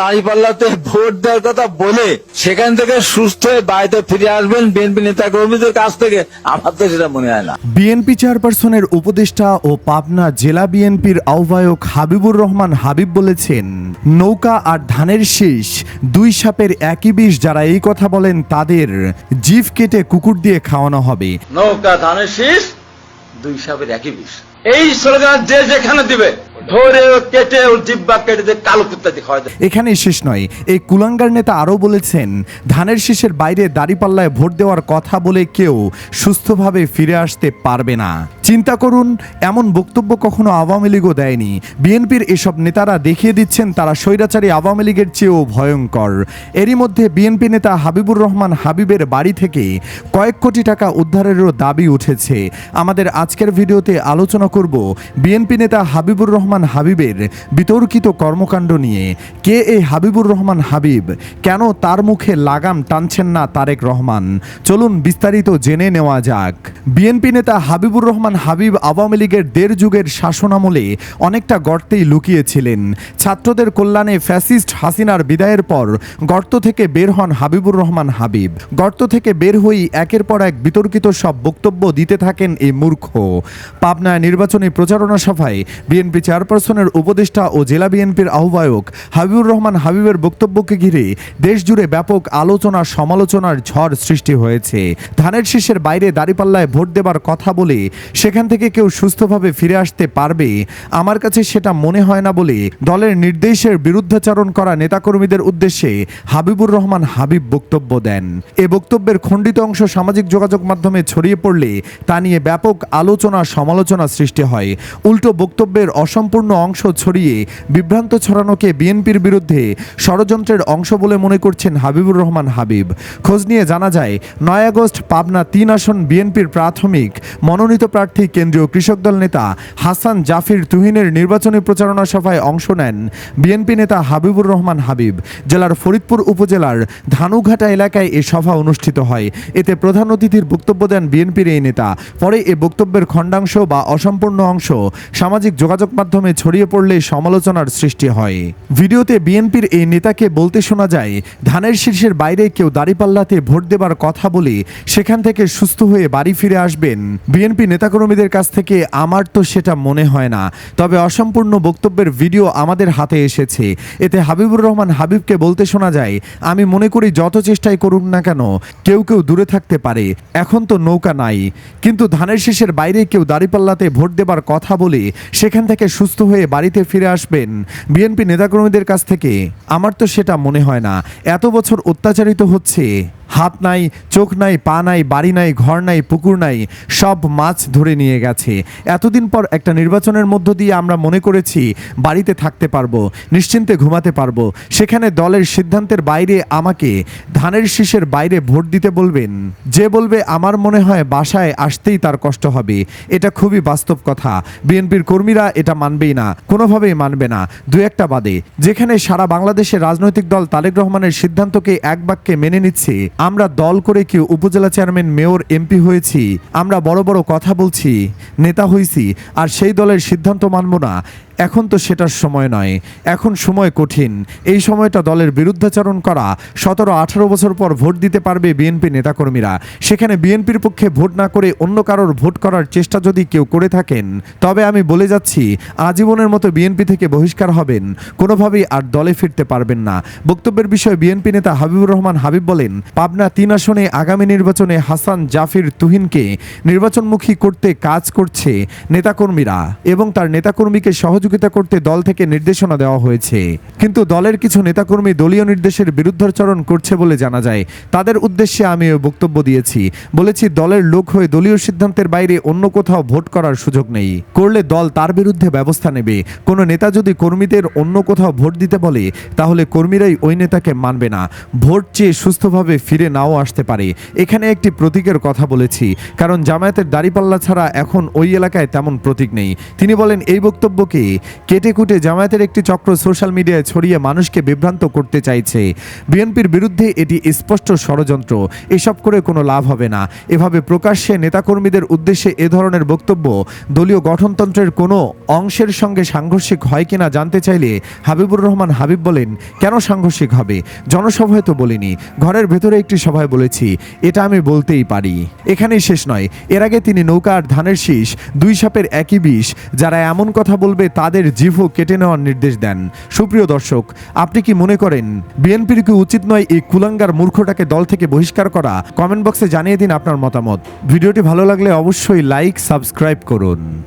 দাঁড়িপাল্লাতে vote দেওয়ার কথা বলে সেখান থেকে সুস্থ হয়ে বাড়িতে ফিরে আসবেন বিএনপি নেতা কর্মীদের কাছ থেকে। আমার তো সেটা মনে হয় না। বিএনপি চেয়ারপারসনের উপদেষ্টা ও পাবনা জেলা বিএনপির আহ্বায়ক হাবিবুর রহমান হাবিব বলেছেন নৌকা আর ধানের শীষ দুই সাপের একই বিষ যারা এই কথা বলেন তাদের জিভ কেটে কুকুর দিয়ে খাওয়ানো হবে। নৌকা ধানের শীষ দুই সাপের একই বিষ। এই স্লোগান যে যেখানে দিবে ধরে এখানেই শেষ নয়। এই কুলাঙ্গার নেতা আরও বলেছেন, ধানের শীষের বাইরে দাড়িপাল্লায় ভোট দেওয়ার কথা বলে কেউ সুস্থভাবে ফিরে আসতে পারবে না। চিন্তা করুন, এমন বক্তব্য কখনো আওয়ামী লীগও দেয়নি। বিএনপির এসব নেতারা দেখিয়ে দিচ্ছেন, তারা স্বৈরাচারী আওয়ামী লীগের চেয়েও ভয়ঙ্কর। এরই মধ্যে বিএনপি নেতা হাবিবুর রহমান হাবিবের বাড়ি থেকে কয়েক কোটি টাকা উদ্ধারেরও দাবি উঠেছে। আমাদের আজকের ভিডিওতে আলোচনা করব বিএনপি নেতা হাবিবুর রহমান হাবিবের বিতর্কিত কর্মকাণ্ড নিয়ে। কে এই হাবিবুর রহমান হাবিব? কেন তার মুখে লাগাম টানছেন না তারেক রহমান? চলুন বিস্তারিত জেনে নেওয়া যাক। বিএনপি নেতা হাবিবুর রহমান হাবিব আওয়ামী লীগের দেড় যুগের শাসনামলে অনেকটা গর্তেই লুকিয়েছিলেন। ছাত্রদের কল্যাণে ফ্যাসিস্ট হাসিনার বিদায়ের পর গর্ত থেকে বের হন হাবিবুর রহমান হাবিব। গর্ত থেকে বের হয়েই একের পর এক বিতর্কিত সব বক্তব্য দিতে থাকেন এই মূর্খ। পাবনায় নির্বাচনী প্রচারণা সভায় বিএনপি চেয়ারপারসনের উপদেষ্টা ও জেলা বিএনপির আহ্বায়ক হাবিবুর রহমান হাবিবের বক্তব্যকে ঘিরে দেশজুড়ে ব্যাপক আলোচনা সমালোচনার ঝড় সৃষ্টি হয়েছে। ধানের শীষের বাইরে দাঁড়িপাল্লায় ভোট দেবার কথা বলে সেখান থেকে কেউ সুস্থভাবে ফিরে আসতে পারবে? আমার কাছে সেটা মনে হয় না বলে দলের নির্দেশের বিরুদ্ধাচরণ করা নেতাকর্মীদের উদ্দেশ্যে হাবিবুর রহমান হাবিব বক্তব্য দেন। এ বক্তব্যের খণ্ডিত অংশ সামাজিক যোগাযোগ মাধ্যমে ছড়িয়ে পড়লে তা নিয়ে ব্যাপক আলোচনা সমালোচনা সৃষ্টি হয়। উল্টো বক্তব্যের অসম্পূর্ণ অংশ ছড়িয়ে বিভ্রান্ত ছড়ানোকে বিএনপির বিরুদ্ধে ষড়যন্ত্রের অংশ বলে মনে করছেন হাবিবুর রহমান হাবিব। খোঁজ নিয়ে জানা যায়, নয় আগস্ট পাবনা তিন আসন বিএনপির প্রাথমিক মনোনীত প্রার্থী কেন্দ্রীয় কৃষক দল নেতা হাসান জাফির তুহিনের নির্বাচনী প্রচারণা সভায় অংশ নেন বিএনপি নেতা হাবিবুর রহমান হাবিব। জেলার ফরিদপুর উপজেলার ধানুঘাটা এলাকায় এ সভা অনুষ্ঠিত হয়। এতে প্রধান অতিথির বক্তব্য দেন বিএনপির এই নেতা। পরে এ বক্তব্যের খণ্ডাংশ বা অসম্পূর্ণ অংশ সামাজিক যোগাযোগ মাধ্যমে ছড়িয়ে পড়লে সমালোচনার সৃষ্টি হয়। ভিডিওতে বিএনপির এই নেতাকে বলতে শোনা যায়, ধানের শীর্ষের বাইরে কেউ দাঁড়িপাল্লাতে ভোট দেবার কথা বলে সেখান থেকে সুস্থ হয়ে বাড়ি ফিরে আসবেন। বিএনপি নেতাকর্মীদের কাছ থেকে আমার তো সেটা মনে হয় না। তবে অসম্পূর্ণ বক্তব্যের ভিডিও আমাদের হাতে এসেছে। এতে হাবিবুর রহমান হাবিবকে বলতে শোনা যায়, আমি মনে করি যত চেষ্টাই করুন না কেন, কেউ কেউ দূরে থাকতে পারে। এখন তো নৌকা নাই। কিন্তু ধানের শেষের বাইরে কেউ দাঁড়িপাল্লাতে ভোট দেবার কথা বলে সেখান থেকে সুস্থ হয়ে বাড়িতে ফিরে আসবেন বিএনপি নেতাকর্মীদের কাছ থেকে। আমার তো সেটা মনে হয় না। এত বছর অত্যাচারিত হচ্ছে। হাত নাই, চোখ নাই, পা নাই, বাড়ি নাই, ঘর নাই, পুকুর নাই, সব মাছ ধরে নিয়ে গেছে। এতদিন পর একটা নির্বাচনের মধ্য দিয়ে আমরা মনে করেছি, বাড়িতে থাকতে পারব, নিশ্চিন্তে ঘুমাতে পারব। সেখানে দলের সিদ্ধান্তের বাইরে আমাকে ধানের শীষের বাইরে ভোট দিতে বলবেন। যে বলবে, আমার মনে হয় বাসায় আসতেই তার কষ্ট হবে। এটা খুবই বাস্তব কথা। বিএনপির কর্মীরা এটা মানবেই না, কোনোভাবেই মানবে না। দু একটা বাদে। যেখানে সারা বাংলাদেশের রাজনৈতিক দল তালেক রহমানের সিদ্ধান্তকে এক বাক্যে মেনে নিচ্ছে আমরা দল করে কেউ উপজেলা চেয়ারম্যান, মেয়র, এমপি হয়েছি। আমরা বড় বড় কথা বলছি, নেতা হয়েছি আর সেই দলের সিদ্ধান্ত মানব না। এখন তো সেটার সময় নয়। এখন সময় কঠিন। এই সময়টা দলের বিরুদ্ধাচরণ করা। সতেরো, আঠারো বছর পর ভোট দিতে পারবে বিএনপি নেতাকর্মীরা। সেখানে বিএনপির পক্ষে ভোট না করে অন্য কারোর ভোট করার চেষ্টা যদি কেউ করে থাকেন, তবে আমি বলে যাচ্ছি, আজীবনের মতো বিএনপি থেকে বহিষ্কার হবেন। কোনোভাবেই আর দলে ফিরতে পারবেন না। বক্তব্যের বিষয়ে বিএনপি নেতা হাবিবুর রহমান হাবিব বলেন, পাবনা তিন আসনে আগামী নির্বাচনে হাসান জাফির তুহিনকে নির্বাচনমুখী করতে কাজ করছে নেতাকর্মীরা এবং তার নেতাকর্মীকে সহযোগিতা করতে দল থেকে নির্দেশনা দেওয়া হয়েছে। কিন্তু দলের কিছু নেতাকর্মী দলীয় নির্দেশের বিরুদ্ধাচরণ করছে বলে জানা যায়। তাদের উদ্দেশ্যে আমি বক্তব্য দিয়েছি। বলেছি, দলের লোক হয়ে দলীয় সিদ্ধান্তের বাইরে অন্য কোথাও ভোট করার সুযোগ নেই। করলে দল তার বিরুদ্ধে ব্যবস্থা নেবে। কোনো নেতা যদি কর্মীদের অন্য কোথাও ভোট দিতে বলে, তাহলে কর্মীরাই ওই নেতাকে মানবে না। ভোট চেয়ে সুস্থভাবে ফিরে নাও আসতে পারে। এখানে একটি প্রতীকের কথা বলেছি। কারণ জামায়াতের দাড়িপাল্লা ছাড়া এখন ওই এলাকায় তেমন প্রতীক নেই। তিনি বলেন, এই বক্তব্যকে কেটে কুটে জামায়াতের একটি চক্র সোশ্যাল মিডিয়ায় ছড়িয়ে মানুষকে বিভ্রান্ত করতে চাইছে। বিএনপির বিরুদ্ধে এটি স্পষ্ট ষড়যন্ত্র। এসব করে কোনো লাভ হবে না। এভাবে প্রকাশ্যে নেতাকর্মীদের উদ্দেশ্যে এ ধরনের বক্তব্য দলীয় গঠনতন্ত্রের কোনো অংশের সঙ্গে সাংঘর্ষিক হয় কিনা জানতে চাইলে হাবিবুর রহমান হাবিব বলেন, কেন সাংঘর্ষিক হবে? জনসভায় তো বলিনি। ঘরের ভেতরে একটি সভায় বলেছি, এটা আমি বলতেই পারি। এখানেই শেষ নয়। এর আগে তিনি নৌকা আর ধানের শীষ, দুই সাপের একই বিষ, যারা এমন কথা বলবে তাদের জিভু কেটে নেওয়ার নির্দেশ দেন। সুপ্রিয় দর্শক, আপনি কি মনে করেন, বিএনপির কি উচিত নয় এই কুলাঙ্গার মূর্খটাকে দল থেকে বহিষ্কার করা? কমেন্ট বক্সে জানিয়ে দিন আপনার মতামত। ভিডিওটি ভালো লাগলে অবশ্যই লাইক, সাবস্ক্রাইব করুন।